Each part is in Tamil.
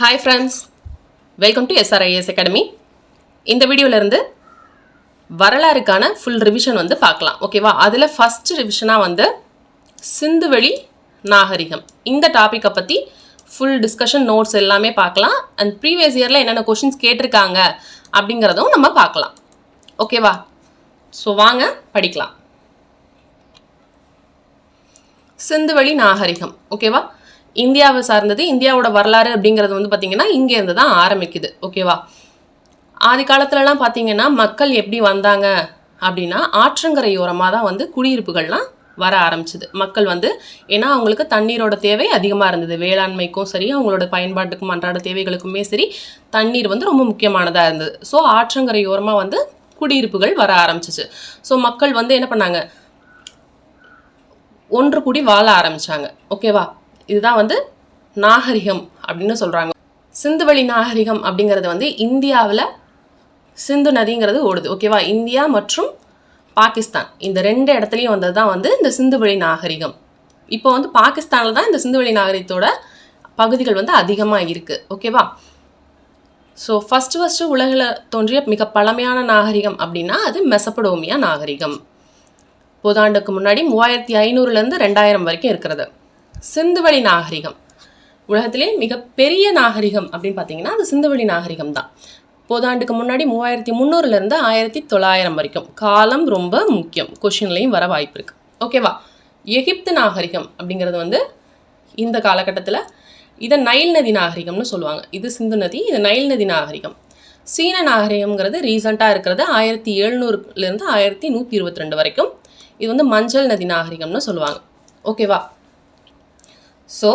Hi friends welcome to SRIS academy இந்த வீடியோவிலேருந்து வரலாறுக்கான ஃபுல் ரிவிஷன் வந்து பார்க்கலாம். ஓகேவா அதில் ஃபஸ்ட் ரிவிஷனாக வந்து சிந்துவெளி நாகரிகம். இந்த டாப்பிக்கை பற்றி ஃபுல் டிஸ்கஷன் நோட்ஸ் எல்லாமே பார்க்கலாம். அண்ட் ப்ரீவியஸ் இயரில் என்னென்ன கொஷின்ஸ் கேட்டிருக்காங்க அப்படிங்கிறதும் நம்ம பார்க்கலாம். ஓகேவா ஸோ வாங்க படிக்கலாம். சிந்துவெளி நாகரிகம். ஓகேவா இந்தியாவை சார்ந்தது இந்தியாவோட வரலாறு அப்படிங்கிறது வந்து பார்த்திங்கன்னா இங்கேருந்து தான் ஆரம்பிக்குது. ஓகேவா ஆதி காலத்துலலாம் பார்த்தீங்கன்னா மக்கள் எப்படி வந்தாங்க அப்படின்னா ஆற்றங்கரையோரமாக தான் வந்து குடியிருப்புகள்லாம் வர ஆரம்பிச்சிது. மக்கள் வந்து ஏன்னா அவங்களுக்கு தண்ணீரோட தேவை அதிகமாக இருந்தது. வேளாண்மைக்கும் சரி அவங்களோட பயன்பாட்டுக்கும் அன்றாட தேவைகளுக்குமே சரி தண்ணீர் வந்து ரொம்ப முக்கியமானதாக இருந்தது. ஸோ ஆற்றங்கரையோரமாக வந்து குடியிருப்புகள் வர ஆரம்பிச்சிச்சு. ஸோ மக்கள் வந்து என்ன பண்ணாங்க? ஒன்று கூடி வாழ ஆரம்பித்தாங்க ஓகேவா இதுதான் வந்து நாகரிகம் அப்படின்னு சொல்கிறாங்க சிந்துவெளி நாகரிகம் அப்படிங்கிறது வந்து இந்தியாவில் சிந்து நதிங்கிறது ஓடுது. ஓகேவா இந்தியா மற்றும் பாகிஸ்தான். இந்த ரெண்டு இடத்துலையும் வந்தது தான் வந்து இந்த சிந்துவெளி நாகரிகம். இப்போ வந்து பாகிஸ்தானில் தான் இந்த சிந்துவெளி நாகரிகத்தோட பகுதிகள் வந்து அதிகமாக இருக்குது ஓகேவா ஸோ ஃபஸ்ட்டு ஃபஸ்ட்டு உலகில் தோன்றிய மிக பழமையான நாகரிகம் அப்படின்னா அது மெசப்படோமியா நாகரிகம். புதாண்டுக்கு முன்னாடி மூவாயிரத்தி ஐநூறுலேருந்து ரெண்டாயிரம் வரைக்கும் இருக்கிறது. சிந்துவெளி நாகரிகம். உலகத்திலே மிகப்பெரிய நாகரிகம் அப்படின்னு பார்த்தீங்கன்னா அது சிந்துவெளி நாகரிகம் தான். போதாண்டுக்கு முன்னாடி மூவாயிரத்தி முந்நூறுலேருந்து ஆயிரத்தி தொள்ளாயிரம் வரைக்கும். காலம் ரொம்ப முக்கியம். கொஷின்லையும் வர வாய்ப்பு இருக்குது ஓகேவா எகிப்து நாகரிகம் அப்படிங்கிறது வந்து இந்த காலகட்டத்தில் இதை நைல் நதி நாகரிகம்னு சொல்லுவாங்க. இது சிந்து நதி இது நைல் நதி நாகரிகம். சீன நாகரிகம்ங்கிறது ரீசண்டாக இருக்கிறது ஆயிரத்தி எழுநூறுலேருந்து ஆயிரத்தி நூற்றி இருபத்தி ரெண்டு வரைக்கும். இது வந்து மஞ்சள் நதி நாகரிகம்னு சொல்லுவாங்க. ஓகேவா ஸோ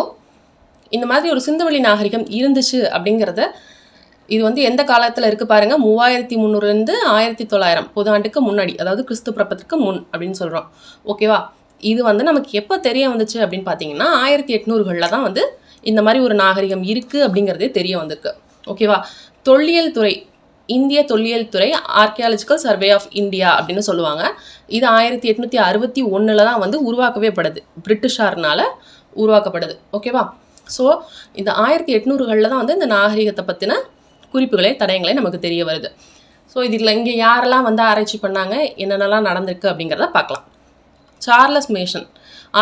இந்த மாதிரி ஒரு சிந்துவெளி நாகரிகம் இருந்துச்சு அப்படிங்கிறத இது வந்து எந்த காலத்தில் இருக்குது பாருங்கள் மூவாயிரத்தி முந்நூறுலேருந்து ஆயிரத்தி தொள்ளாயிரம் பொது ஆண்டுக்கு முன்னாடி அதாவது கிறிஸ்து பிறப்பத்துக்கு முன் அப்படின்னு சொல்கிறோம் ஓகேவா இது வந்து நமக்கு எப்போ தெரிய வந்துச்சு அப்படின்னு பார்த்தீங்கன்னா ஆயிரத்தி எட்நூறுகளில் தான் வந்து இந்த மாதிரி ஒரு நாகரிகம் இருக்குது அப்படிங்கிறதே தெரிய வந்திருக்கு. ஓகேவா தொல்லியல் துறை இந்திய தொல்லியல் துறை ஆர்கியாலஜிக்கல் சர்வே ஆஃப் இந்தியா அப்படின்னு சொல்லுவாங்க. இது ஆயிரத்தி எட்நூற்றி அறுபத்தி ஒன்றில் தான் வந்து உருவாக்கவே படுது. பிரிட்டிஷார்னால உருவாக்கப்படுது. ஓகேவா ஸோ இந்த ஆயிரத்தி எட்நூறுகளில் தான் வந்து இந்த நாகரிகத்தை பற்றின குறிப்புகளே தடயங்களே நமக்கு தெரிய வருது. ஸோ இதில் இங்கே யாரெல்லாம் வந்து ஆராய்ச்சி பண்ணாங்க என்னென்னலாம் நடந்திருக்கு அப்படிங்கிறத பார்க்கலாம். சார்லஸ் மேஷன்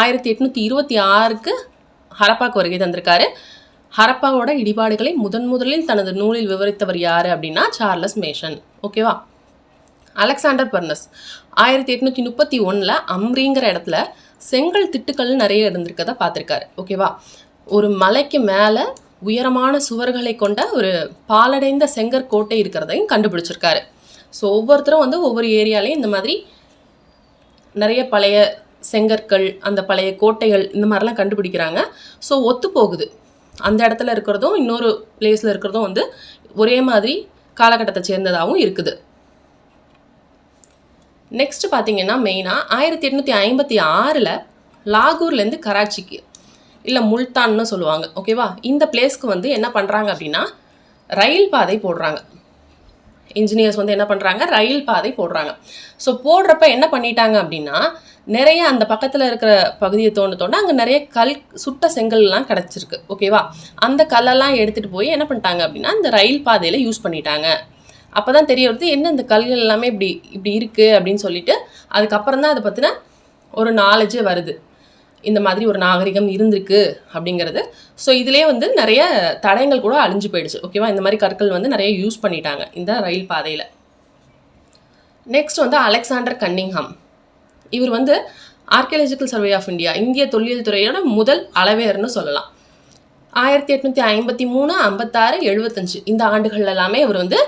ஆயிரத்தி எட்நூற்றி இருபத்தி ஆறுக்கு ஹரப்பாக்கு வருகை தந்திருக்காரு. ஹரப்பாவோட இடிபாடுகளை முதன் முதலில் தனது நூலில் விவரித்தவர் யார் அப்படின்னா சார்லஸ் மேஷன். ஓகேவா அலெக்சாண்டர் பர்னஸ் ஆயிரத்தி எட்நூற்றி முப்பத்தி ஒன்றில் அம்ரிங்கிற இடத்துல செங்கல் திட்டுக்கள் நிறைய இருந்திருக்கதை பார்த்துருக்காரு ஓகேவா? ஒரு மலைக்கு மேலே உயரமான சுவர்களை கொண்ட ஒரு பாலடைந்த செங்கற்கோட்டை இருக்கிறதையும் கண்டுபிடிச்சிருக்காரு. ஸோ ஒவ்வொருத்தரும் வந்து ஒவ்வொரு ஏரியாலையும் இந்த மாதிரி நிறைய பழைய செங்கற்கள் அந்த பழைய கோட்டைகள் இந்த மாதிரிலாம் கண்டுபிடிக்கிறாங்க. ஸோ ஒத்து போகுது. அந்த இடத்துல இருக்கிறதும் இன்னொரு பிளேஸில் இருக்கிறதும் வந்து ஒரே மாதிரி காலகட்டத்தை சேர்ந்ததாகவும் இருக்குது. நெக்ஸ்ட் பார்த்தீங்கன்னா மெயினாக ஆயிரத்தி எட்நூற்றி ஐம்பத்தி ஆறில் லாகூர்லேருந்து கராச்சிக்கு இல்லை முல்தான்னு சொல்லுவாங்க ஓகேவா இந்த பிளேஸ்க்கு வந்து என்ன பண்ணுறாங்க அப்படின்னா ரயில் பாதை போடுறாங்க. இன்ஜினியர்ஸ் வந்து என்ன பண்ணுறாங்க ரயில் பாதை போடுறாங்க. ஸோ போடுறப்ப என்ன பண்ணிட்டாங்க அப்படின்னா நிறைய அந்த பக்கத்தில் இருக்கிற பகுதியை தோண்ட தோண்ட அங்கே நிறைய கல் சுட்ட செங்கல்லாம் கிடச்சிருக்கு ஓகேவா அந்த கல்லெல்லாம் எடுத்துகிட்டு போய் என்ன பண்ணிட்டாங்க அப்படின்னா இந்த ரயில் பாதையில் யூஸ் பண்ணிட்டாங்க. அப்போ தான் தெரிய வருது என்ன இந்த கல்கள் எல்லாமே இப்படி இப்படி இருக்குது அப்படின்னு சொல்லிட்டு அதுக்கப்புறம் தான் அதை பற்றின ஒரு நாலேஜே வருது. இந்த மாதிரி ஒரு நாகரிகம் இருந்திருக்கு அப்படிங்கிறது. ஸோ இதிலே வந்து நிறைய தடயங்கள் கூட அழிஞ்சு போயிடுச்சு ஓகேவா இந்த மாதிரி கற்கள் வந்து நிறைய யூஸ் பண்ணிட்டாங்க இந்த ரயில் பாதையில். நெக்ஸ்ட் வந்து அலெக்சாண்டர் கன்னிங்ஹாம். இவர் வந்து ஆர்கியாலஜிக்கல் சர்வே ஆஃப் இந்தியா இந்திய தொல்லியல் துறையோட முதல் அளவேர்னு சொல்லலாம். ஆயிரத்தி எட்நூற்றி ஐம்பத்தி மூணு ஐம்பத்தாறு எழுபத்தஞ்சு இந்த ஆண்டுகள் எல்லாமே இவர் வந்து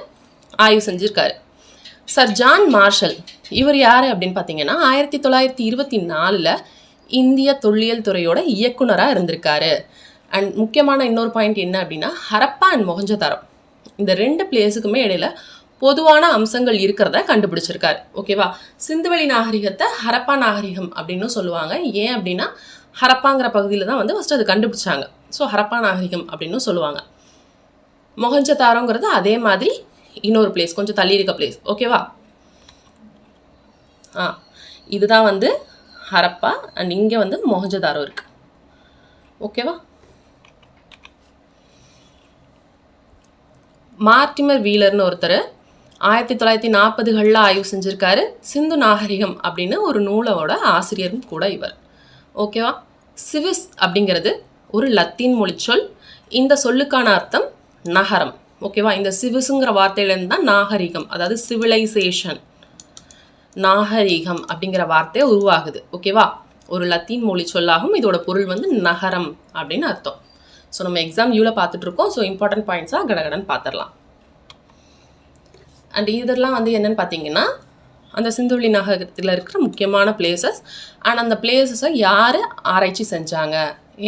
ஆய்வு செஞ்சுருக்காரு. சர் ஜான் மார்ஷல் இவர் யார் அப்படின்னு பார்த்தீங்கன்னா ஆயிரத்தி தொள்ளாயிரத்தி இருபத்தி நாலில் இந்திய தொல்லியல் துறையோட இயக்குனராக இருந்திருக்காரு. அண்ட் முக்கியமான இன்னொரு பாயிண்ட் என்ன அப்படின்னா ஹரப்பா அண்ட் மொகஞ்சதாரம். இந்த ரெண்டு பிளேஸுக்குமே இடையில பொதுவான அம்சங்கள் இருக்கிறத கண்டுபிடிச்சிருக்காரு. ஓகேவா சிந்துவெளி நாகரிகத்தை ஹரப்பா நாகரிகம் அப்படின்னு சொல்லுவாங்க. ஏன் அப்படின்னா ஹரப்பாங்கிற பகுதியில் தான் வந்து ஃபஸ்ட்டு அது கண்டுபிடிச்சாங்க. ஸோ ஹரப்பா நாகரிகம் அப்படின்னு சொல்லுவாங்க. மொகஞ்சதாரோங்கிறது அதே மாதிரி இன்னொரு பிளேஸ் கொஞ்சம் தள்ளி இருக்க பிளேஸ் ஓகேவா ஆ இதுதான் வந்து ஹரப்பா அண்ட் இங்கே வந்து மொஹஜதாரோ மொஹஞ்சதாரோ இருக்குது ஓகேவா மார்டிமர் வீலர்னு ஒருத்தர் ஆயிரத்தி தொள்ளாயிரத்தி நாற்பதுகளில் ஆய்வு செஞ்சுருக்காரு சிந்து நாகரிகம் அப்படின்னு ஒரு நூலோட ஆசிரியரும் கூட இவர். ஓகேவா சிவிஸ் அப்படிங்கிறது ஒரு லத்தீன் மொழிச்சொல். இந்த சொல்லுக்கான அர்த்தம் நகரம். ஓகேவா? இந்த சிவிஸுங்கிற வார்த்தையிலேருந்து தான் நாகரிகம் அதாவது சிவிலைசேஷன் நாகரிகம் அப்படிங்கிற வார்த்தை உருவாகுது. ஓகேவா? ஒரு லத்தீன் மொழி சொல்லாகும் இதோட பொருள் வந்து நகரம் அப்படின்னு அர்த்தம். ஸோ நம்ம எக்ஸாம் வியூவில் பார்த்துட்டு இருக்கோம் ஸோ இம்பார்ட்டன்ட் பாயிண்ட்ஸாக கடகடன் பார்த்துடலாம். அண்ட் இதெல்லாம் வந்து என்னென்னு பார்த்தீங்கன்னா அந்த சிந்துவெளி நகரத்தில் இருக்கிற முக்கியமான பிளேசஸ் அண்ட் அந்த பிளேசஸை யார் ஆராய்ச்சி செஞ்சாங்க?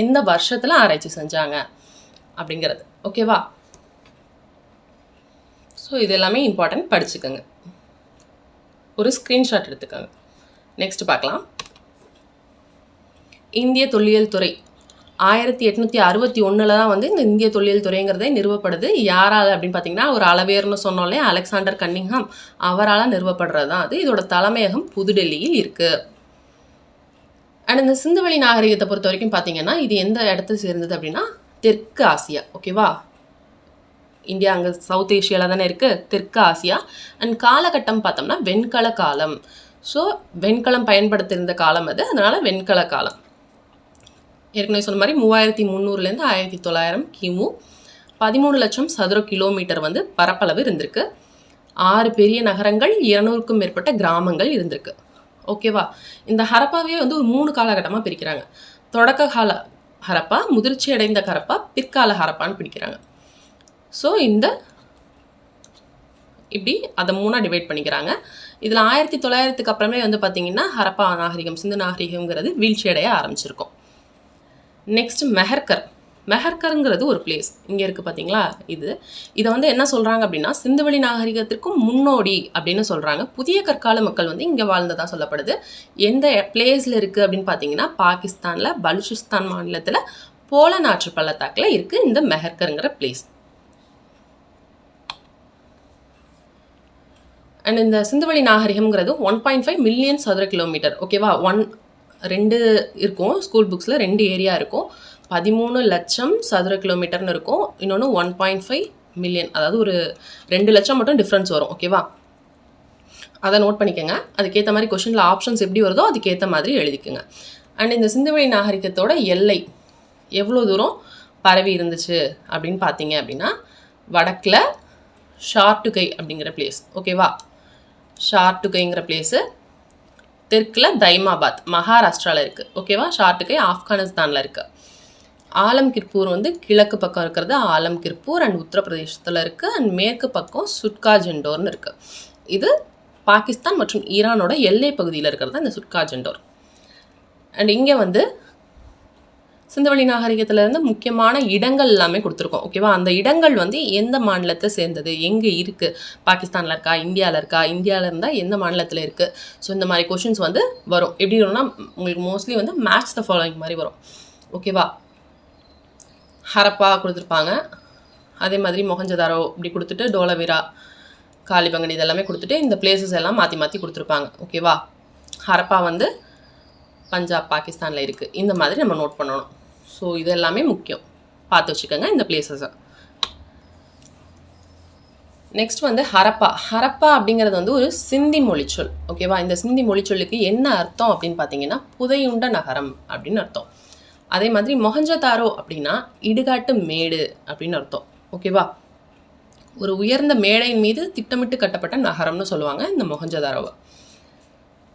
எந்த வருஷத்தில் ஆராய்ச்சி செஞ்சாங்க? அப்படிங்கிறது. ஓகேவா? ஸோ இது எல்லாமே இம்பார்ட்டன்ட் படிச்சுக்கோங்க. ஒரு ஸ்க்ரீன்ஷாட் எடுத்துக்கோங்க. நெக்ஸ்ட் பார்க்கலாம். இந்திய தொல்லியல் துறை. ஆயிரத்தி எட்நூற்றி அறுபத்தி ஒன்றில் தான் வந்து இந்த இந்திய தொழில் துறைங்கிறதே நிறுவப்படுது. யாரால் அப்படின்னு பார்த்தீங்கன்னா ஒரு அளவேர்னு சொன்னோம்லே அலெக்சாண்டர் கன்னிங்ஹாம் அவரால் நிறுவப்படுறது தான். அது இதோட தலைமையகம் புதுடெல்லியில் இருக்குது அண்ட் இந்த சிந்துவெளி நாகரிகத்தை பொறுத்த வரைக்கும் பார்த்தீங்கன்னா இது எந்த இடத்த சேர்ந்தது அப்படின்னா தெற்கு ஆசியா. ஓகேவா இந்தியா அங்கே சவுத் ஏஷியாவில் தானே இருக்குது தெற்கு ஆசியா. அண்ட் காலகட்டம் பார்த்தோம்னா வெண்கல காலம். ஸோ வெண்கலம் பயன்படுத்தியிருந்த காலம் அது அதனால் வெண்கல காலம். ஏற்கனவே சொன்ன மாதிரி மூவாயிரத்தி முந்நூறுலேருந்து ஆயிரத்தி தொள்ளாயிரம் கிமு. பதிமூணு லட்சம் சதுர கிலோமீட்டர் வந்து பரப்பளவு இருந்திருக்கு. ஆறு பெரிய நகரங்கள் இருநூறுக்கும் மேற்பட்ட கிராமங்கள் இருந்திருக்கு. ஓகேவா இந்த ஹரப்பாவே வந்து ஒரு மூணு காலகட்டமாக பிரிக்கிறாங்க. தொடக்க கால ஹரப்பா முதிர்ச்சி அடைந்த ஹரப்பா பிற்கால ஹரப்பான்னு பிடிக்கிறாங்க ஸோ இந்த இப்படி அதை மூணாக டிவைட் பண்ணிக்கிறாங்க. இதில் ஆயிரத்தி தொள்ளாயிரத்துக்கு அப்புறமே வந்து பார்த்திங்கன்னா ஹரப்பா நாகரிகம் சிந்து நாகரிகம்ங்கிறது வீழ்ச்சி அடைய ஆரம்பிச்சிருக்கும். நெக்ஸ்ட் மெஹர்கர் மெஹர்கருங்கிறது ஒரு பிளேஸ் இங்கே இருக்குது பார்த்தீங்களா? இது. இதை வந்து என்ன சொல்கிறாங்க அப்படின்னா சிந்துவெளி நாகரிகத்திற்கும் முன்னோடி அப்படின்னு சொல்கிறாங்க புதிய கற்கால மக்கள் வந்து இங்கே வாழ்ந்ததாக சொல்லப்படுது. எந்த பிளேஸில் இருக்குது அப்படின்னு பார்த்தீங்கன்னா பாகிஸ்தானில் பலுச்சிஸ்தான் மாநிலத்தில் போல நாற்று பள்ளத்தாக்கில் இருக்குது இந்த மெஹர்கருங்கிற பிளேஸ் அண்ட் இந்த சிந்துவெளி நாகரிகம்ங்கிறது ஒன் பாயிண்ட் ஃபைவ் மில்லியன் சதுர கிலோமீட்டர் ஓகேவா ஒன் ரெண்டு இருக்கும் ஸ்கூல் புக்ஸில் ரெண்டு ஏரியா இருக்கும். பதிமூணு லட்சம் சதுர கிலோமீட்டர்னு இருக்கும். இன்னொன்று ஒன் பாயிண்ட் ஃபைவ் மில்லியன் அதாவது ஒரு ரெண்டு லட்சம் மட்டும் டிஃப்ரென்ஸ் வரும். ஓகேவா அதை நோட் பண்ணிக்கோங்க. அதுக்கேற்ற மாதிரி கொஷினில் ஆப்ஷன்ஸ் எப்படி வருதோ அதுக்கேற்ற மாதிரி எழுதிக்கோங்க. அண்ட் இந்த சிந்துவெளி நாகரிகத்தோட எல்லை எவ்வளோ தூரம் பரவி இருந்துச்சு அப்படின்னு பார்த்தீங்க அப்படின்னா வடக்கில் ஷார்ட்டுகை அப்படிங்கிற பிளேஸ் ஓகேவா ஷார்டுகைங்கிற பிளேஸு தெற்கில் தைமாபாத் மகாராஷ்டிராவில் இருக்குது ஓகேவா ஷார்டுகை ஆப்கானிஸ்தானில் இருக்குது ஆலம் கிர்பூர் வந்து கிழக்கு பக்கம் இருக்கிறது ஆலம் கிர்பூர் அண்ட் உத்தரப்பிரதேசத்தில் இருக்குது அண்ட் மேற்கு பக்கம் சுட்கா ஜெண்டோர்னு இருக்குது இது பாகிஸ்தான் மற்றும் ஈரானோட எல்லை பகுதியில் இருக்கிறது இந்த சுட்கா ஜெண்டோர் அண்ட் இங்கே வந்து சிந்தவெளி நாகரிகத்திலேருந்து முக்கியமான இடங்கள் எல்லாமே கொடுத்துருக்கோம் ஓகேவா அந்த இடங்கள் வந்து எந்த மாநிலத்தை சேர்ந்தது? எங்கே இருக்குது பாகிஸ்தானில் இருக்கா? இந்தியாவில் இருக்கா? இந்தியாவில் இருந்தால் எந்த மாநிலத்தில் இருக்குது ஸோ இந்த மாதிரி கொஷின்ஸ் வந்து வரும். எப்படி வரும்னா உங்களுக்கு மோஸ்ட்லி வந்து மேட்ச் த ஃபாலோயிங் மாதிரி வரும். ஓகேவா ஹரப்பா கொடுத்துருப்பாங்க. அதே மாதிரி மொஹஞ்சதாரோ இப்படி கொடுத்துட்டு டோலவிரா காலிபங்கன் இதெல்லாமே கொடுத்துட்டு இந்த பிளேசஸ் எல்லாம் மாற்றி மாற்றி கொடுத்துருப்பாங்க. ஓகேவா ஹரப்பா வந்து பஞ்சாப் பாகிஸ்தானில் இருக்குது இந்த மாதிரி நம்ம நோட் பண்ணணும். ஸோ இது எல்லாமே முக்கியம். பார்த்து வச்சுக்கோங்க இந்த பிளேசஸை நெக்ஸ்ட் வந்து ஹரப்பா. ஹரப்பா அப்படிங்கிறது வந்து ஒரு சிந்தி மொழிச்சொல் ஓகேவா இந்த சிந்தி மொழிச்சொல்லுக்கு என்ன அர்த்தம் அப்படின்னு பார்த்தீங்கன்னா புதையுண்ட நகரம் அப்படின்னு அர்த்தம். அதே மாதிரி மொஹஞ்சதாரோ அப்படின்னா இடுகாட்டு மேடு அப்படின்னு அர்த்தம். ஓகேவா ஒரு உயர்ந்த மேடையின் மீது திட்டமிட்டு கட்டப்பட்ட நகரம்னு சொல்லுவாங்க இந்த மொஹஞ்சதாரோவை.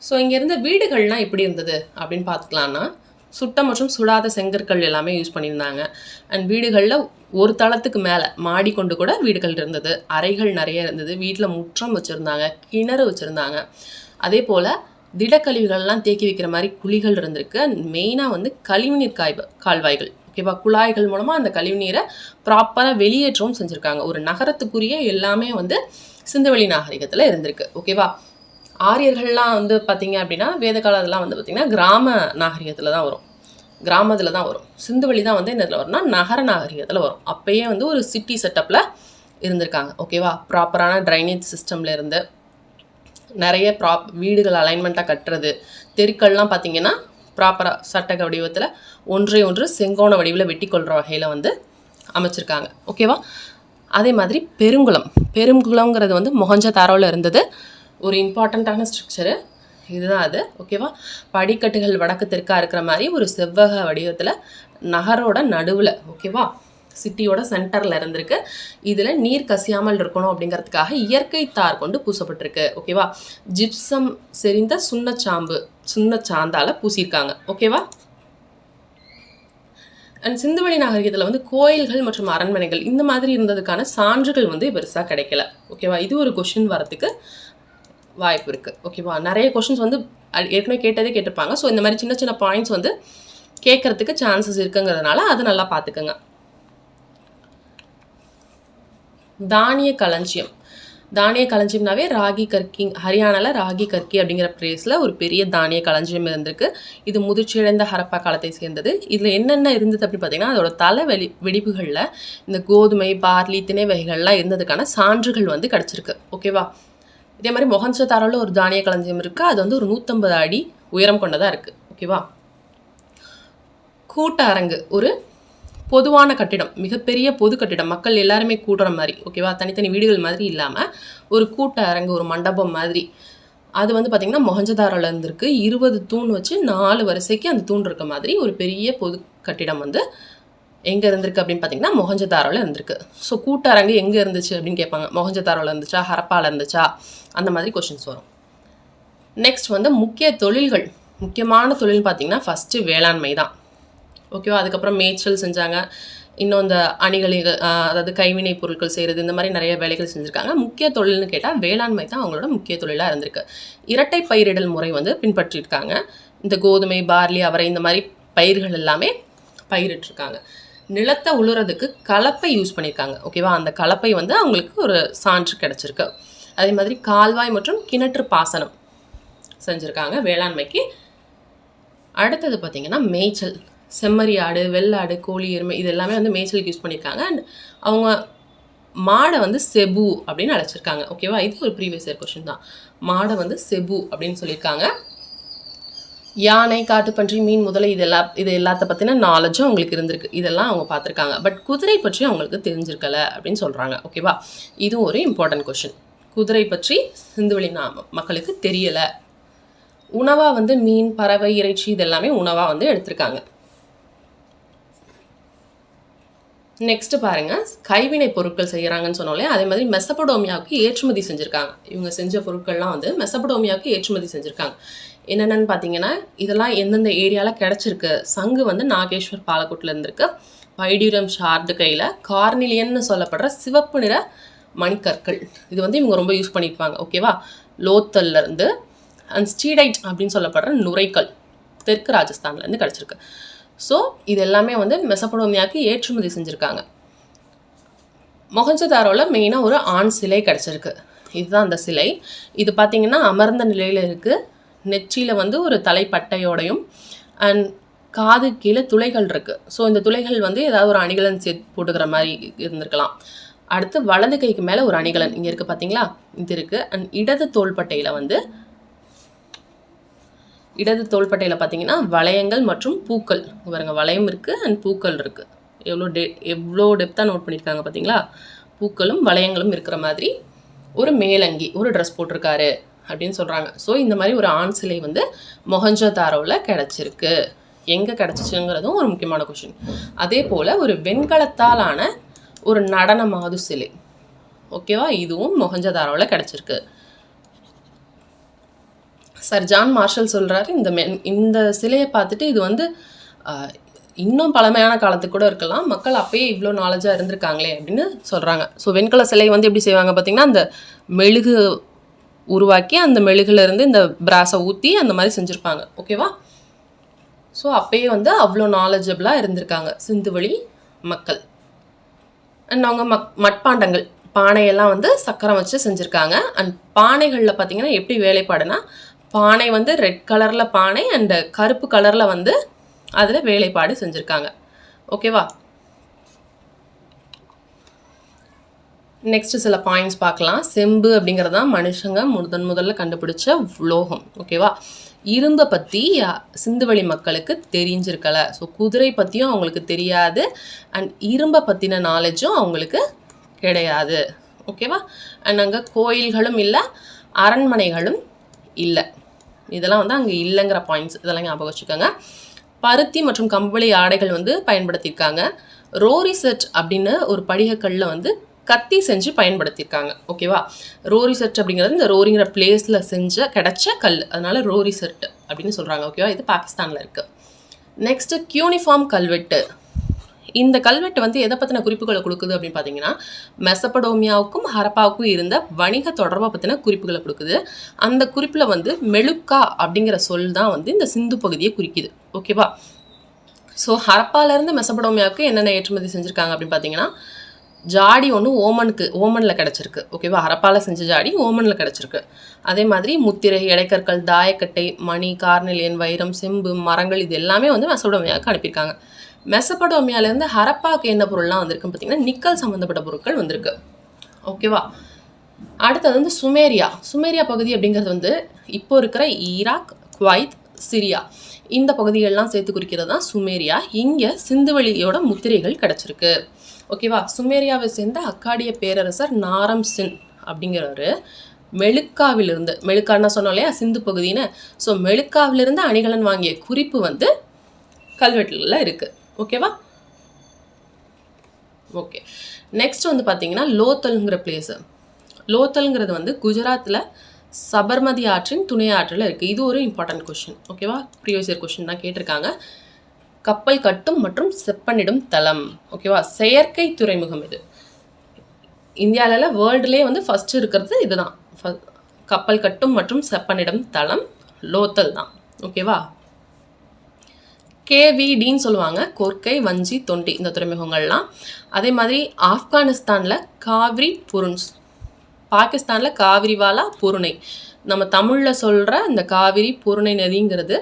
ஸோ இங்கேருந்து வீடுகள்லாம் எப்படி இருந்தது அப்படின்னு பார்த்துக்கலான்னா சுட்ட மற்றும் சுடாத செங்கற்கள் எல்லாமே யூஸ் பண்ணியிருந்தாங்க. அண்ட் வீடுகளில் ஒரு தளத்துக்கு மேலே மாடி கொண்டு கூட வீடுகள் இருந்தது. அறைகள் நிறைய இருந்தது. வீட்டில் முற்றம் வச்சுருந்தாங்க கிணறு வச்சுருந்தாங்க. அதே போல் திடக்கழிவுகள்லாம் தேக்கி வைக்கிற மாதிரி குழிகள் இருந்திருக்கு. அண்ட் மெயினாக வந்து கழிவுநீர் காய் கால்வாய்கள். ஓகேவா குழாய்கள் மூலமாக அந்த கழிவுநீரை ப்ராப்பராக வெளியேற்றவும் செஞ்சுருக்காங்க. ஒரு நகரத்துக்குரிய எல்லாமே வந்து சிந்துவெளி நாகரிகத்தில் இருந்திருக்கு. ஓகேவா ஆரியர்கள்லாம் வந்து பார்த்திங்க அப்படின்னா வேத காலத்துலாம் வந்து பார்த்திங்கன்னா கிராம நாகரிகத்தில் தான் வரும். கிராமத்தில் தான் வரும். சிந்துவெளி தான் வந்து என்ன இதில் வரும்னா நகர நாகரிகத்தில் வரும். அப்போயே வந்து ஒரு சிட்டி செட்டப்பில் இருந்திருக்காங்க. ஓகேவா ப்ராப்பரான ட்ரைனேஜ் சிஸ்டமில் இருந்து நிறைய ப்ராப் வீடுகள் அலைன்மெண்ட்டாக கட்டுறது தெருக்கள்லாம் பார்த்திங்கன்னா ப்ராப்பராக சட்டக வடிவத்தில் ஒன்றை ஒன்று செங்கோண வடிவில் வெட்டி கொள்கிற வகையில் வந்து அமைச்சிருக்காங்க. ஓகேவா அதே மாதிரி பெருங்குளம். பெருங்குளங்கிறது வந்து மொஹஞ்சதாரோவில் இருந்தது. ஒரு இம்பார்ட்டண்ட்டான ஸ்ட்ரக்சரு இதுதான் அது. ஓகேவா படிக்கட்டுகள் வடக்கு தெற்காக இருக்கிற மாதிரி ஒரு செவ்வக வடிவத்தில் நகரோட நடுவில் ஓகேவா சிட்டியோட சென்டரில் இருந்திருக்கு. இதில் நீர் கசியாமல் இருக்கணும் அப்படிங்கிறதுக்காக இயற்கை தார் கொண்டு பூசப்பட்டிருக்கு ஓகேவா ஜிப்சம் செறிந்த சுண்ணச்சாம்பு சுண்ணச்சாந்தால் பூசியிருக்காங்க ஓகேவா அண்ட் சிந்துவெளி நாகரிகத்தில் வந்து கோயில்கள் மற்றும் அரண்மனைகள் இந்த மாதிரி இருந்ததுக்கான சான்றுகள் வந்து பெருசாக கிடைக்கல ஓகேவா இது ஒரு கொஷின் வரத்துக்கு வாய்ப்பு இருக்குது ஓகேவா நிறைய கொஷின்ஸ் வந்து ஏற்கனவே கேட்டதே கேட்டிருப்பாங்க. ஸோ இந்த மாதிரி சின்ன சின்ன பாயிண்ட்ஸ் வந்து கேட்கறதுக்கு சான்சஸ் இருக்குங்கிறதுனால அதை நல்லா பார்த்துக்கோங்க. தானிய களஞ்சியம். தானிய களஞ்சியம்னாவே ராகி கற்கி ஹரியானாவில் ராகி கற்கி அப்படிங்கிற பிளேஸில் ஒரு பெரிய தானிய களஞ்சியம் இருந்திருக்கு. இது முதிர்ச்சியடைந்த ஹரப்பா காலத்தை சேர்ந்தது. இதில் என்னென்ன இருந்தது அப்படின்னு பார்த்தீங்கன்னா அதோட தலை வெளி வெடிப்புகளில் இந்த கோதுமை பார்லி திணை வகைகள்லாம் இருந்ததுக்கான சான்றுகள் வந்து கிடச்சிருக்கு. ஓகேவா இதே மாதிரி மொஹஞ்சதாரோவில் ஒரு தானிய களஞ்சியம் இருக்குது அது வந்து ஒரு நூற்றம்பது அடி உயரம் கொண்டதாக இருக்குது ஓகேவா கூட்ட அரங்கு. ஒரு பொதுவான கட்டிடம். மிகப்பெரிய பொது கட்டிடம். மக்கள் எல்லாருமே கூடுற மாதிரி. ஓகேவா தனித்தனி வீடுகள் மாதிரி இல்லாமல் ஒரு கூட்ட அரங்கு ஒரு மண்டபம் மாதிரி. அது வந்து பார்த்திங்கன்னா மொஹஞ்சதாரோவில் இருந்திருக்கு. இருபது தூண் வச்சு நாலு வரிசைக்கு அந்த தூண் இருக்க மாதிரி ஒரு பெரிய பொது கட்டிடம் வந்து எங்கே இருந்திருக்கு அப்படின்னு பார்த்தீங்கன்னா மொஹஞ்சதாரோவில் இருந்திருக்கு. ஸோ கூட்டரங்கு எங்கே இருந்துச்சு அப்படின்னு கேட்பாங்க. மொஹஞ்சதாரோவில் இருந்துச்சா? ஹரப்பாவில் இருந்துச்சா? அந்த மாதிரி கொஷின்ஸ் வரும். நெக்ஸ்ட் வந்து முக்கிய தொழில்கள். முக்கியமான தொழில் பார்த்திங்கன்னா ஃபஸ்ட்டு வேளாண்மை தான். ஓகேவா அதுக்கப்புறம் மேய்ச்சல் செஞ்சாங்க. இன்னும் இந்த அணிகளிகள் அதாவது கைவினை பொருட்கள் செய்கிறது இந்த மாதிரி நிறைய வேலைகள் செஞ்சுருக்காங்க. முக்கிய தொழில்னு கேட்டால் வேளாண்மை தான் அவங்களோட முக்கிய தொழிலாக இருந்திருக்கு. இரட்டை பயிரிடல் முறை வந்து பின்பற்றிருக்காங்க. இந்த கோதுமை பார்லி அவரை இந்த மாதிரி பயிர்கள் எல்லாமே பயிரிட்டிருக்காங்க. நிலத்தை உழுறதுக்கு கலப்பை யூஸ் பண்ணியிருக்காங்க ஓகேவா அந்த கலப்பை வந்து அவங்களுக்கு ஒரு சான்று கிடச்சிருக்கு. அதே மாதிரி கால்வாய் மற்றும் கிணற்று பாசனம் செஞ்சுருக்காங்க வேளாண்மைக்கு. அடுத்தது பார்த்திங்கன்னா மேய்ச்சல். செம்மறி ஆடு வெள்ளாடு கோழி எருமை இது எல்லாமே வந்து மேய்ச்சலுக்கு யூஸ் பண்ணியிருக்காங்க அண்ட் அவங்க மாடை வந்து செபு அப்படின்னு அழைச்சிருக்காங்க. ஓகேவா இது ஒரு ப்ரீவியஸ் இயர் கொஷின் தான். மாடை வந்து செபு அப்படின்னு சொல்லியிருக்காங்க யானை காட்டுப்பன்றி மீன் முதலை இதெல்லாம் இது எல்லாத்த பற்றின நாலேஜும் அவங்களுக்கு இருந்திருக்கு. இதெல்லாம் அவங்க பார்த்துருக்காங்க பட் குதிரை பற்றி அவங்களுக்கு தெரிஞ்சிருக்கல அப்படின்னு சொல்கிறாங்க ஓகேவா இது ஒரு இம்பார்ட்டன்ட் கொஷின் குதிரை பற்றி சிந்துவெளி நாம மக்களுக்கு தெரியலை. உணவாக வந்து மீன் பறவை இறைச்சி இதெல்லாமே உணவாக வந்து எடுத்திருக்காங்க. நெக்ஸ்ட் பாருங்க. கைவினை பொருட்கள் செய்கிறாங்கன்னு சொன்னோம்லே அதே மாதிரி மெசபடோமியாவுக்கு ஏற்றுமதி செஞ்சுருக்காங்க. இவங்க செஞ்ச பொருட்கள்லாம் வந்து மெசபடோமியாவுக்கு ஏற்றுமதி செஞ்சுருக்காங்க. என்னென்னு பார்த்தீங்கன்னா இதெல்லாம் எந்தெந்த ஏரியாவில் கிடச்சிருக்கு? சங்கு வந்து நாகேஸ்வர் பாலக்கோட்டில் இருந்திருக்கு. வைடியூரம் ஷார்டு கையில் கார்னிலியன்னு சொல்லப்படுற சிவப்பு நிற மணிக்கற்கள். இது வந்து இவங்க ரொம்ப யூஸ் பண்ணியிருப்பாங்க ஓகேவா லோத்தல்லேருந்து அண்ட் ஸ்டீடைட் அப்படின்னு சொல்லப்படுற நுரைக்கல் தெற்கு ராஜஸ்தான்லேருந்து கிடச்சிருக்கு. ஸோ இது எல்லாமே வந்து மெசபடோமியாவுக்கு ஏற்றுமதி செஞ்சுருக்காங்க. மொஹஞ்சதாரோவில் மெயினாக ஒரு ஆண் சிலை கிடச்சிருக்கு. இதுதான் அந்த சிலை. இது பார்த்திங்கன்னா அமர்ந்த நிலையில் இருக்குது நெற்றியில் வந்து ஒரு தலைப்பட்டையோடையும் அண்ட் காது கீழே துளைகள் இருக்குது ஸோ இந்த துளைகள் வந்து ஏதாவது ஒரு அணிகலன் சேர்த்து போட்டுக்கிற மாதிரி இருந்திருக்கலாம். அடுத்து வலது கைக்கு மேலே ஒரு அணிகலன் இங்கே இருக்குது பார்த்தீங்களா இது இருக்குது அண்ட் இடது தோள்பட்டையில் வந்து இடது தோள்பட்டையில் பார்த்தீங்கன்னா வளையங்கள் மற்றும் பூக்கள். பாருங்க வளையம் இருக்குது அண்ட் பூக்கள் இருக்குது எவ்வளோ டெ எவ்வளோ டெப்த்தாக நோட் பண்ணியிருக்காங்க பார்த்தீங்களா பூக்களும் வளையங்களும் இருக்கிற மாதிரி ஒரு மேலங்கி ஒரு ட்ரெஸ் போட்டிருக்காரு. அப்படின்னு சொல்கிறாங்க ஸோ இந்த மாதிரி ஒரு ஆண் சிலை வந்து மொஹஞ்சதாரோவில் கிடச்சிருக்கு. எங்கே கிடச்சிச்சுங்கிறதும் ஒரு முக்கியமான கொஷின் அதே போல் ஒரு வெண்கலத்தாலான ஒரு நடன மாது சிலை ஓகேவா இதுவும் மொஹஞ்சதாரோவில் கிடச்சிருக்கு. சர் ஜான் மார்ஷல் சொல்கிறாரு இந்த மென் இந்த சிலையை பார்த்துட்டு இது வந்து இன்னும் பழமையான காலத்துக்கு கூட இருக்கலாம். மக்கள் அப்பயே இவ்வளோ நாலேஜாக இருந்திருக்காங்களே அப்படின்னு சொல்கிறாங்க ஸோ வெண்கல சிலை வந்து எப்படி செய்வாங்க பார்த்தீங்கன்னா அந்த மெழுகு உருவாக்கி அந்த மெழுகுல இருந்து இந்த பிராஸை ஊற்றி அந்த மாதிரி செஞ்சுருப்பாங்க. ஓகேவா ஸோ அப்பயே வந்து அவ்வளோ நாலேஜபிளாக இருந்திருக்காங்க சிந்துவெளி மக்கள். அண்ட் அவங்க மக் மட்பாண்டங்கள் பானையெல்லாம் வந்து சக்கரம் வச்சு செஞ்சுருக்காங்க. அண்ட் பானைகளில் பார்த்தீங்கன்னா எப்படி வேலைப்பாடுனா பானை வந்து ரெட் கலரில் பானை அண்டு கருப்பு கலரில் வந்து அதில் வேலைப்பாடு செஞ்சுருக்காங்க. ஓகேவா நெக்ஸ்ட் சில பாயிண்ட்ஸ் பார்க்கலாம். செம்பு அப்படிங்கிறது தான் மனுஷங்க முதன் முதல்ல கண்டுபிடிச்ச உலோகம். ஓகேவா இரும்பை பற்றி சிந்துவெளி மக்களுக்கு தெரிஞ்சிருக்கலை. ஸோ குதிரை பற்றியும் அவங்களுக்கு தெரியாது. அண்ட் இரும்பை பற்றின நாலேஜும் அவங்களுக்கு கிடையாது. ஓகேவா அண்ட் அங்கே கோயில்களும் இல்லை அரண்மனைகளும் இல்லை. இதெல்லாம் வந்து அங்கே இல்லைங்கிற பாயிண்ட்ஸ் இதெல்லாம் ஞாபகம் வச்சுக்கோங்க. பருத்தி மற்றும் கம்பளி ஆடைகள் வந்து பயன்படுத்தியிருக்காங்க. ரோரி செட் அப்படின்னு ஒரு படிகக்கல்ல வந்து கத்தி செஞ்சு பயன்படுத்தியிருக்காங்க. ஓகேவா ரோரி செட் அப்படிங்கிறது இந்த ரோரிங்கிற பிளேஸில் செஞ்ச கிடைச்ச கல். அதனால ரோரி செட் அப்படின்னு சொல்கிறாங்க ஓகேவா இது பாகிஸ்தானில் இருக்குது நெக்ஸ்ட்டு கியூனிஃபார்ம் கல்வெட்டு. இந்த கல்வெட்டு வந்து எதை பற்றின குறிப்புகளை கொடுக்குது அப்படின்னு பார்த்தீங்கன்னா மெசபடோமியாவுக்கும் ஹரப்பாவுக்கும் இருந்த வணிக தொடர்பை பற்றின குறிப்புகளை கொடுக்குது. அந்த குறிப்பில் வந்து மெழுக்கா அப்படிங்கிற சொல் தான் வந்து இந்த சிந்து பகுதியை குறிக்குது. ஓகேவா ஸோ ஹரப்பாலேருந்து மெசபடோமியாவுக்கு என்னென்ன ஏற்றுமதி செஞ்சுருக்காங்க அப்படின்னு பார்த்தீங்கன்னா ஜாடி ஒன்று ஓமனுக்கு ஓமனில் கிடச்சிருக்கு. ஓகேவா அரப்பால் செஞ்ச ஜாடி ஓமனில் கிடச்சிருக்கு. அதே மாதிரி முத்திரை இடைக்கற்கள் தாயக்கட்டை மணி கார்னிலியன் வைரம் செம்பு மரங்கள் இது எல்லாமே வந்து மெசபடோமியாவுக்கு அனுப்பியிருக்காங்க. மெசபடோமியாலேருந்து ஹரப்பாவுக்கு என்ன பொருள்லாம் வந்திருக்குன்னு பார்த்தீங்கன்னா நிக்கல் சம்மந்தப்பட்ட பொருட்கள் வந்திருக்கு. ஓகேவா அடுத்தது வந்து சுமேரியா. சுமேரியா பகுதி அப்படிங்கிறது வந்து இப்போ இருக்கிற ஈராக் குவைத் சிரியா. இந்த பகுதிகள்லாம் சேர்த்து குறிக்கிறது தான் சுமேரியா. இங்கே சிந்துவெளியோட முத்திரைகள் கிடச்சிருக்கு. ஓகேவா சுமேரியாவை சேர்ந்த அக்காடிய பேரரசர் நாரம் சின் அப்படிங்கிறவர் மெழுக்காவிலிருந்து மெழுக்கான்னா சொன்னோம் இல்லையா? சிந்து பகுதின்னு. ஸோ மெழுக்காவிலிருந்து அணிகலன் வாங்கிய குறிப்பு வந்து கல்வெட்டுல இருக்குது ஓகேவா ஓகே நெக்ஸ்ட் வந்து பார்த்தீங்கன்னா லோத்தல்ங்கிற பிளேஸு லோத்தல்ங்கிறது வந்து குஜராத்தில் சபர்மதி ஆற்றின் துணை ஆற்றில் இருக்குது இது ஒரு இம்பார்ட்டன்ட் கொஷின் ஓகேவா ப்ரீவியஸ் இயர் கொஷின் தான் கேட்டிருக்காங்க. கப்பல் கட்டும் மற்றும் செப்பனிடும் தளம். ஓகேவா செயற்கை துறைமுகம் இது. இந்தியாவில வேர்ல்டுலேயே வந்து ஃபஸ்ட்டு இருக்கிறது இதுதான். கப்பல் கட்டும் மற்றும் செப்பனிடும் தளம் லோத்தல் தான். ஓகேவா கேவிடின்னு சொல்லுவாங்க. கொர்க்கை வஞ்சி தொண்டி இந்த துறைமுகங்கள்லாம். அதே மாதிரி ஆப்கானிஸ்தானில் காவிரி புருன்ஸ் பாகிஸ்தானில் காவிரிவாலா பொருணை. நம்ம தமிழில் சொல்கிற இந்த காவிரி பொருணை நதிங்கிறது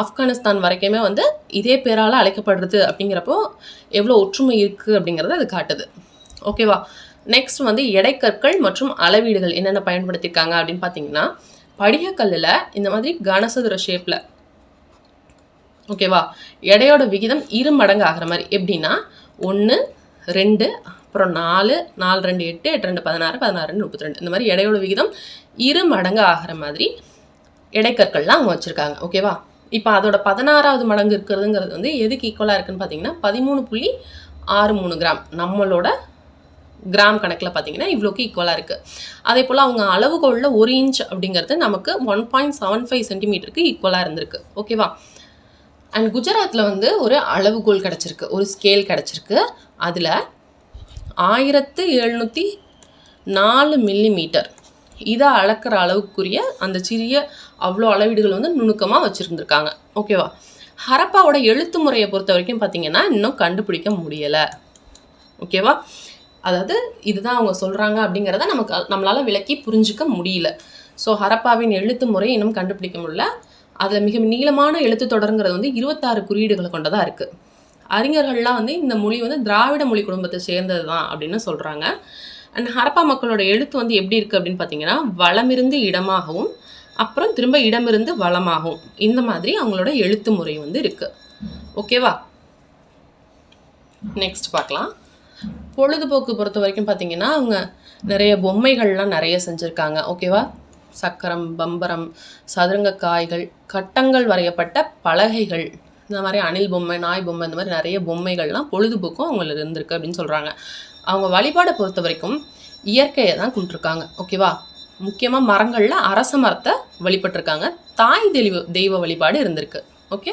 ஆப்கானிஸ்தான் வரைக்குமே வந்து இதே பேரால் அழைக்கப்படுறது அப்படிங்கிறப்போ எவ்வளோ ஒற்றுமை இருக்குது அப்படிங்கிறத அது காட்டுது. ஓகேவா நெக்ஸ்ட் வந்து எடைக்கற்கள் மற்றும் அளவீடுகள் என்னென்ன பயன்படுத்தியிருக்காங்க அப்படின்னு பார்த்தீங்கன்னா படிகக்கல்லில் இந்த மாதிரி கனசதுர ஷேப்பில் ஓகேவா எடையோட விகிதம் இரு மடங்கு ஆகிற மாதிரி. எப்படின்னா ஒன்று ரெண்டு அப்புறம் நாலு நாலு ரெண்டு எட்டு எட்டு ரெண்டு பதினாறு பதினாறு ரெண்டு முப்பத்தி ரெண்டு இந்த மாதிரி எடையோட விகிதம் இரு மடங்கு ஆகிற மாதிரி இடைக்கற்கள்லாம் அவங்க வச்சுருக்காங்க. ஓகேவா இப்போ அதோட பதினாறாவது மடங்கு இருக்கிறதுங்கிறது வந்து எதுக்கு ஈக்குவலாக இருக்குன்னு பார்த்தீங்கன்னா பதிமூணு புள்ளி ஆறு மூணு கிராம். நம்மளோட கிராம் கணக்கில் பார்த்தீங்கன்னா இவ்வளோக்கு ஈக்குவலாக இருக்குது அதே போல் அவங்க அளவுகோலில் ஒரு இன்ச் அப்படிங்கிறது நமக்கு ஒன் பாயிண்ட் செவன் ஃபைவ் சென்டிமீட்டருக்கு ஈக்குவலாக இருந்திருக்கு. ஓகேவா அண்ட் குஜராத்தில் வந்து ஒரு அளவுகோல் கிடச்சிருக்கு. ஒரு ஸ்கேல் கிடச்சிருக்கு. அதில் ஆயிரத்து எழுநூற்றி நாலு மில்லிமீட்டர். இதை அளக்கிற அளவுக்குரிய அந்த சிறிய அவ்வளோ அளவீடுகள் வந்து நுணுக்கமாக வச்சுருந்துருக்காங்க. ஓகேவா? ஹரப்பாவோட எழுத்து முறையை பொறுத்த வரைக்கும் பார்த்திங்கன்னா இன்னும் கண்டுபிடிக்க முடியலை. ஓகேவா? அதாவது இதுதான் அவங்க சொல்கிறாங்க அப்படிங்கிறத நமக்கு நம்மளால் விளக்கி புரிஞ்சுக்க முடியல. ஸோ ஹரப்பாவின் எழுத்து முறை இன்னும் கண்டுபிடிக்க முடியல. அதில் மிக நீளமான எழுத்து தொடருங்கிறது வந்து இருபத்தாறு குறியீடுகளை கொண்டதாக இருக்குது அறிஞர்கள்லாம் வந்து இந்த மொழி வந்து திராவிட மொழி குடும்பத்தை சேர்ந்தது தான் அப்படின்னு சொல்கிறாங்க அண்ட் ஹரப்பா மக்களோட எழுத்து வந்து எப்படி இருக்குது அப்படின்னு பார்த்தீங்கன்னா வளமிருந்து இடமாகவும் அப்புறம் திரும்ப இடமிருந்து வளமாகவும் இந்த மாதிரி அவங்களோட எழுத்து முறை வந்து இருக்குது ஓகேவா நெக்ஸ்ட் பார்க்கலாம் பொழுதுபோக்கு பொறுத்த வரைக்கும் பார்த்தீங்கன்னா அவங்க நிறைய பொம்மைகள்லாம் நிறைய செஞ்சுருக்காங்க. ஓகேவா சக்கரம் பம்பரம் சதுரங்க காய்கள் கட்டங்கள் வரையப்பட்ட பலகைகள் இந்த மாதிரி அணில் பொம்மை நாய் பொம்மை இந்த மாதிரி நிறைய பொம்மைகள்லாம் பொழுதுபோக்கும் அவங்களுக்கு இருந்திருக்கு அப்படின்னு சொல்கிறாங்க அவங்க வழிபாடை பொறுத்த வரைக்கும் இயற்கையை தான் கும்பிட்ருக்காங்க ஓகேவா முக்கியமாக மரங்களில் அரச மரத்தை வழிபட்டிருக்காங்க. தாய் தெளிவு தெய்வ வழிபாடு இருந்திருக்கு. ஓகே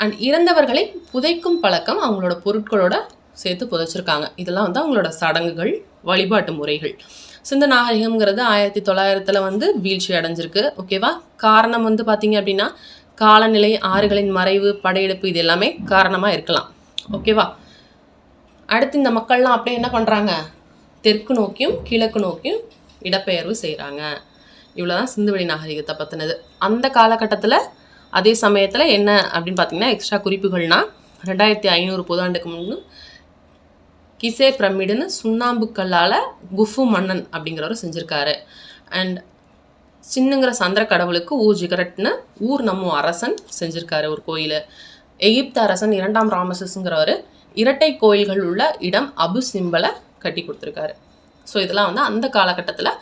அண்ட் இறந்தவர்களை புதைக்கும் பழக்கம் அவங்களோட பொருட்களோட சேர்த்து புதைச்சிருக்காங்க. இதெல்லாம் வந்து அவங்களோட சடங்குகள் வழிபாட்டு முறைகள். சிந்த நாகரிகம்ங்கிறது ஆயிரத்தி தொள்ளாயிரத்தில் வந்து வீழ்ச்சி அடைஞ்சிருக்கு. ஓகேவா காரணம் வந்து பார்த்தீங்க அப்படின்னா காலநிலை ஆறுகளின் மறைவு படையெடுப்பு இது எல்லாமே காரணமாக இருக்கலாம். ஓகேவா அடுத்து இந்த மக்கள்லாம் அப்படியே என்ன பண்ணுறாங்க தெற்கு நோக்கியும் கிழக்கு நோக்கியும் இடப்பெயர்வு செய்கிறாங்க இவ்வளோதான் சிந்துவெளி நாகரிகத்தை பற்றினது அந்த காலகட்டத்தில் அதே சமயத்தில் என்ன அப்படின்னு பார்த்தீங்கன்னா எக்ஸ்ட்ரா குறிப்புகள்னா ரெண்டாயிரத்தி ஐநூறு புதாண்டுக்கு முன்னு கிசே பிரமிடுன்னு சுண்ணாம்புக்கல்லால் குஃபு மன்னன் அப்படிங்கிறவர் செஞ்சுருக்காரு. அண்ட் சின்னுங்கிற சந்திர கடவுளுக்கு ஊர் ஜிகரட்னு ஊர் நம்ம அரசன் செஞ்சுருக்காரு ஒரு கோயில். எகிப்து அரசன் இரண்டாம் ராமசஸ்ங்கிறவர். இரட்டை கோயில்கள் உள்ள இடம் அபு சிம்பலை கட்டி கொடுத்துருக்காரு. ஸோ இதெல்லாம் வந்து அந்த காலகட்டத்தில்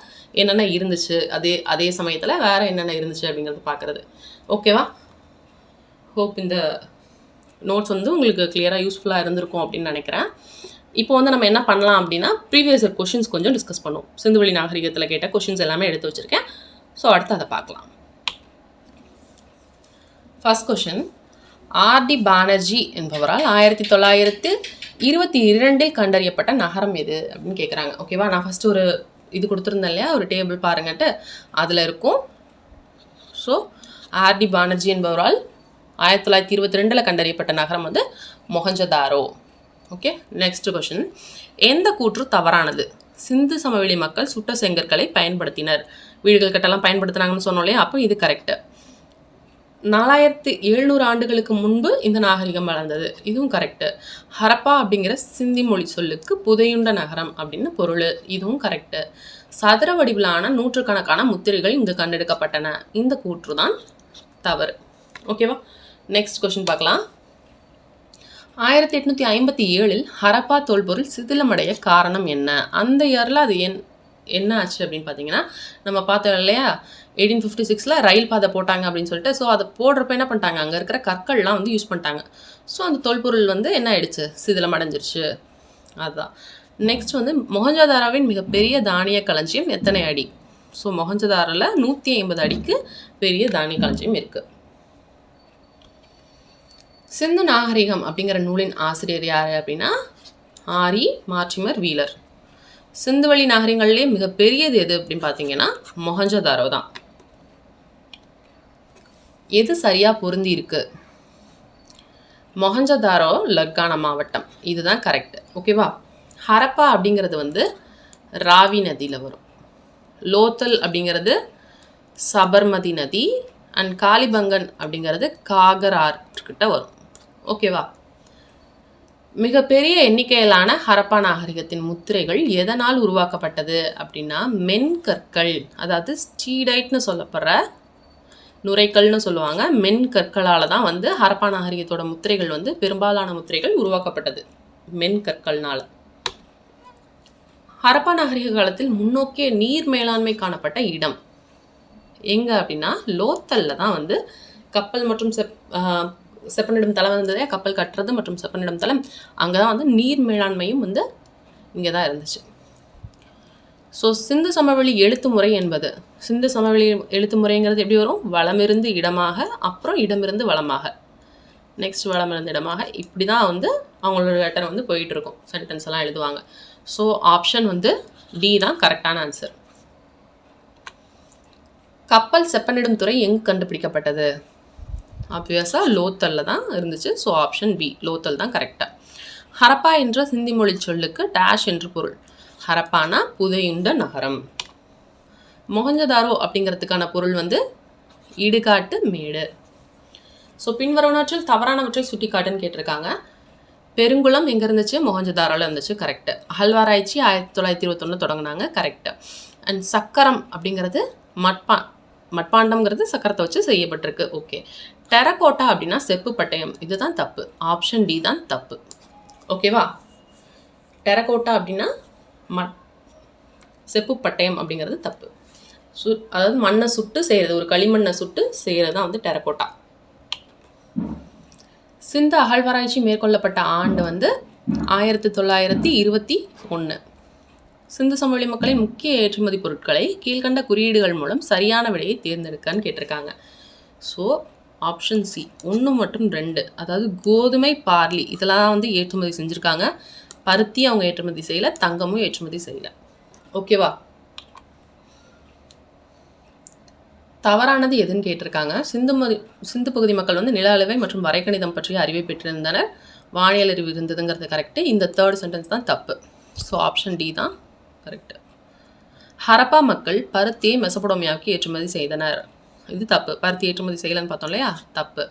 என்னென்ன இருந்துச்சு? அதே அதே சமயத்தில் வேறு என்னென்ன இருந்துச்சு அப்படிங்கிறது பார்க்குறது ஓகேவா ஹோப் இந்த நோட்ஸ் வந்து உங்களுக்கு கிளியராக யூஸ்ஃபுல்லாக இருந்திருக்கும் அப்படின்னு நினைக்கிறேன். இப்போ வந்து நம்ம என்ன பண்ணலாம் அப்படின்னா ப்ரீவியஸ் கொஷின்ஸ் கொஞ்சம் டிஸ்கஸ் பண்ணுவோம். சிந்துவெளி நாகரிகத்தில் கேட்ட கொஷின்ஸ் எல்லாமே எடுத்து வச்சுருக்கேன். ஸோ அடுத்து அதை பார்க்கலாம் ஃபர்ஸ்ட் கொஷின் ஆர்டி பானர்ஜி என்பவரால் ஆயிரத்தி தொள்ளாயிரத்து இருபத்தி இரண்டில் கண்டறியப்பட்ட நகரம் எது அப்படின்னு கேட்குறாங்க ஓகேவா நான் ஃபஸ்ட்டு ஒரு இது கொடுத்துருந்தேன் இல்லையா? ஒரு டேபிள் பாருங்கன்ட்டு. அதில் இருக்கும். ஸோ ஆர்டி பானர்ஜி என்பவரால் ஆயிரத்தி தொள்ளாயிரத்தி இருபத்தி ரெண்டில் கண்டறியப்பட்ட நகரம் வந்து மொஹஞ்சதாரோ ஓகே நெக்ஸ்ட் கொஷின் எந்த கூற்று தவறானது? சிந்து சமவெளி மக்கள் சுட்ட செங்கற்களை பயன்படுத்தினர். வீடுகள் கட்டெல்லாம் பயன்படுத்தினாங்கன்னு சொன்னோம் இல்லையா? அப்போ இது கரெக்டு நாலாயிரத்து எழுநூறு ஆண்டுகளுக்கு முன்பு இந்த நாகரிகம் வளர்ந்தது. இதுவும் கரெக்டு ஹரப்பா அப்படிங்கிற சிந்தி மொழி சொல்லுக்கு புதையுண்ட நகரம் அப்படின்னு பொருள். இதுவும் கரெக்டு சதுர வடிவிலான நூற்றுக்கணக்கான முத்திரைகள் இங்கு கண்டெடுக்கப்பட்டன. இந்த கூற்று தான் தவறு ஓகேவா நெக்ஸ்ட் கொஷின் பார்க்கலாம். ஆயிரத்தி எட்நூற்றி ஐம்பத்தி ஏழில் ஹரப்பா தொல்பொருள் சிதிலமடைய காரணம் என்ன? அந்த இயரில் அது என் என்ன ஆச்சு அப்படின்னு பார்த்தீங்கன்னா நம்ம பார்த்தோம் இல்லையா? எயிட்டீன் ஃபிஃப்டி சிக்ஸில் ரயில் பாதை போட்டாங்க அப்படின்னு சொல்லிட்டு ஸோ அதை போடுறப்ப என்ன பண்ணிட்டாங்க? அங்கே இருக்கிற கற்கள்லாம் வந்து யூஸ் பண்ணிட்டாங்க. ஸோ அந்த தொல்பொருள் வந்து என்ன ஆயிடுச்சு? சிதிலம் அடைஞ்சிருச்சு. அதுதான் நெக்ஸ்ட் வந்து மொஹஞ்சதாராவின் மிகப்பெரிய தானிய களஞ்சியம் எத்தனை அடி? ஸோ மொஹஞ்சதாரில் நூற்றி ஐம்பது அடிக்கு பெரிய தானிய களஞ்சியம் இருக்குது சிந்து நாகரிகம் அப்படிங்கிற நூலின் ஆசிரியர் யார் அப்படின்னா? ஆரி மார்டிமர் வீலர். சிந்துவெளி நகரங்கள்லேயே மிகப்பெரியது எது அப்படின்னு பார்த்தீங்கன்னா மொஹஞ்சதாரோ தான். எது சரியாக பொருந்தி இருக்கு? மொஹஞ்சதாரோ லர்கான மாவட்டம். இதுதான் கரெக்ட் ஓகேவா ஹரப்பா அப்படிங்கிறது வந்து ராவி நதியில் வரும். லோத்தல் அப்படிங்கிறது சபர்மதி நதி அண்ட் காளிபங்கன் அப்படிங்கிறது காகர் ஆற்றுக்கிட்ட வரும் ஓகேவா மிகப்பெரிய எண்ணிக்கையிலான ஹரப்பா நாகரிகத்தின் முத்திரைகள் எதனால் உருவாக்கப்பட்டது அப்படின்னா மென்கற்கள் அதாவது ஸ்டீடைட்னு சொல்லப்படுற நுரைக்கல்னு சொல்லுவாங்க. மென் கற்களால் தான் வந்து ஹரப்பா நாகரிகத்தோட முத்திரைகள் வந்து பெரும்பாலான முத்திரைகள் உருவாக்கப்பட்டது. மென்கற்கள்னால் ஹரப்பா நாகரிக காலத்தில் முன்னோக்கிய நீர் மேலாண்மை காணப்பட்ட இடம். எங்கே அப்படின்னா லோத்தலில் தான் வந்து கப்பல் மற்றும் செப் செப்பனிடும் தளம் இருந்ததே. கப்பல் கட்டுறது மற்றும் செப்பனிடும் தளம். அங்கே தான் வந்து நீர் மேலாண்மையும் வந்து இங்கே தான் இருந்துச்சு. ஸோ சிந்து சமவெளி எழுத்து முறை என்பது. சிந்து சமவெளி எழுத்து முறைங்கிறது எப்படி வரும்? வளமிருந்து இடமாக அப்புறம் இடமிருந்து வளமாக. நெக்ஸ்ட் வளமிருந்து இடமாக. இப்படி தான் வந்து அவங்களோட லெட்டர் வந்து போயிட்டுருக்கும் சென்டென்ஸ் எல்லாம் எழுதுவாங்க. ஸோ ஆப்ஷன் வந்து டி தான் கரெக்டான ஆன்சர் கப்பல் செப்பனிடும் துறை எங்கு கண்டுபிடிக்கப்பட்டது? ஆப்வியஸாக லோத்தலில் தான் இருந்துச்சு. ஸோ ஆப்ஷன் பி லோத்தல் தான் கரெக்டாக ஹரப்பா என்ற சிந்தி மொழி சொல்லுக்கு டேஷ் என்று பொருள். ஹரப்பானா புதையுண்ட நகரம். மொஹஞ்சதாரோ அப்படிங்கிறதுக்கான பொருள் வந்து இடுகாட்டு மேடு. ஸோ பின்வருவனவற்றில் தவறானவற்றை சுட்டி காட்டுன்னு கேட்டிருக்காங்க. பெருங்குளம் எங்கே இருந்துச்சு மொகஞ்சதாரோவில் இருந்துச்சு. கரெக்டு அகழ்வாராய்ச்சி ஆயிரத்தி தொள்ளாயிரத்தி இருபத்தொன்னு தொடங்கினாங்க. கரெக்டு அண்ட் சக்கரம் அப்படிங்கிறது மட்பா மட்பாண்டம்ங்கிறது சக்கரத்தை வச்சு செய்யப்பட்டிருக்கு. ஓகே டெரகோட்டா அப்படின்னா செப்பு பட்டயம். இதுதான் தப்பு. ஆப்ஷன் டி தான் தப்பு. ஓகேவா டெரகோட்டா அப்படின்னா மட் செப்பு பட்டயம் அப்படிங்கிறது தப்பு. சு அதாவது மண்ணை சுட்டு செய்கிறது ஒரு களிமண்ணை சுட்டு செய்கிறது தான் வந்து டெரகோட்டா. சிந்து அகழ்வாராய்ச்சி மேற்கொள்ளப்பட்ட ஆண்டு வந்து ஆயிரத்தி தொள்ளாயிரத்தி இருபத்தி ஒன்று சிந்து சமவெளி மக்களின் முக்கிய ஏற்றுமதி பொருட்களை கீழ்கண்ட குறியீடுகள் மூலம் சரியான விலையை தேர்ந்தெடுக்கன்னு கேட்டிருக்காங்க. ஸோ ஆப்ஷன் சி ஒன்று மற்றும் ரெண்டு. அதாவது கோதுமை பார்லி. இதெல்லாம் வந்து ஏற்றுமதி செஞ்சுருக்காங்க. பருத்தி அவங்க ஏற்றுமதி செய்யலை தங்கமும் ஏற்றுமதி செய்யலை. ஓகேவா தவறானது எதுன்னு கேட்டிருக்காங்க. சிந்து மதி சிந்து பகுதி மக்கள் வந்து நில அளவை மற்றும் வரைகணிதம் பற்றிய அறிவை பெற்றிருந்தனர். வானியல் அறிவு இருந்ததுங்கிறது கரெக்டு இந்த தேர்ட் சென்டென்ஸ் தான் தப்பு. ஸோ ஆப்ஷன் டி தான் கரெக்டு ஹரப்பா மக்கள் பருத்தியை மெசபடோமியாவுக்கு ஏற்றுமதி செய்தனர். இது தப்பு. பருத்தி ஏற்றுமதி செய்யலன்னு பார்த்தோம் இல்லையா? தப்பு.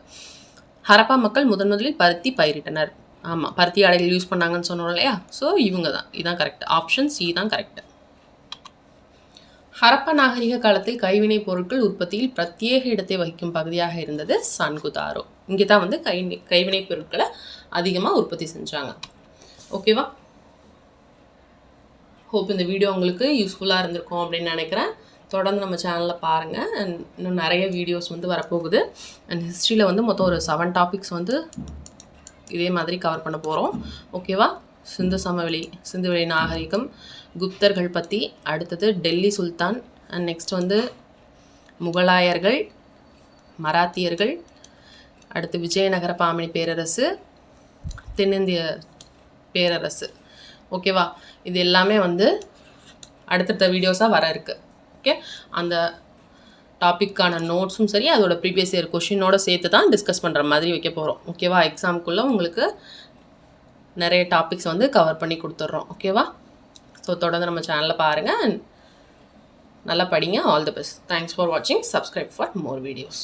ஹரப்பா மக்கள் முதன் முதலில் பருத்தி பயிரிட்டனர். ஆமாம் பருத்தி ஆடைகள் யூஸ் பண்ணாங்கன்னு சொன்னோம் இல்லையா? ஸோ இவங்க தான் இதுதான் கரெக்ட் ஆப்ஷன் சி தான் கரெக்ட் ஹரப்பா நாகரிக காலத்தில் கைவினை பொருட்கள் உற்பத்தியில் பிரத்யேக இடத்தை வகிக்கும் பகுதியாக இருந்தது சன்குதாரோ இங்கே தான் வந்து கை கைவினை பொருட்களை அதிகமாக உற்பத்தி செஞ்சாங்க. ஓகேவா ஹோப் இந்த வீடியோ உங்களுக்கு யூஸ்ஃபுல்லாக இருந்திருக்கும் அப்படின்னு நினைக்கிறேன். தொடர்ந்து நம்ம சேனலில் பாருங்கள் அண்ட் இன்னும் நிறைய வீடியோஸ் வந்து வரப்போகுது. அண்ட் ஹிஸ்ட்ரியில் வந்து மொத்தம் ஒரு செவன் டாபிக்ஸ் வந்து இதே மாதிரி கவர் பண்ண போகிறோம் ஓகேவா சிந்து சமவெளி சிந்துவெளி நாகரிகம் குப்தர்கள் பற்றி அடுத்தது டெல்லி சுல்தான் அண்ட் நெக்ஸ்ட் வந்து முகலாயர்கள் மராத்தியர்கள் அடுத்து விஜயநகர பாமணி பேரரசு தென்னிந்திய பேரரசு. ஓகேவா இது எல்லாமே வந்து அடுத்தடுத்த வீடியோஸாக வர இருக்குது ஓகே அந்த டாப்பிக்கான நோட்ஸும் சரி அதோட ப்ரீவியஸ் இயர் கொஷினோட சேர்த்து தான் டிஸ்கஸ் பண்ணுற மாதிரி வைக்க போகிறோம் ஓகேவா எக்ஸாமுக்குள்ளே உங்களுக்கு நிறைய டாபிக்ஸ் வந்து கவர் பண்ணி கொடுத்துட்றோம். ஓகேவா ஸோ தொடர்ந்து நம்ம சேனலில் பாருங்கள் நல்லா படிங்க. All the best thanks for வாட்சிங் சப்ஸ்கிரைப் ஃபார் மோர் வீடியோஸ்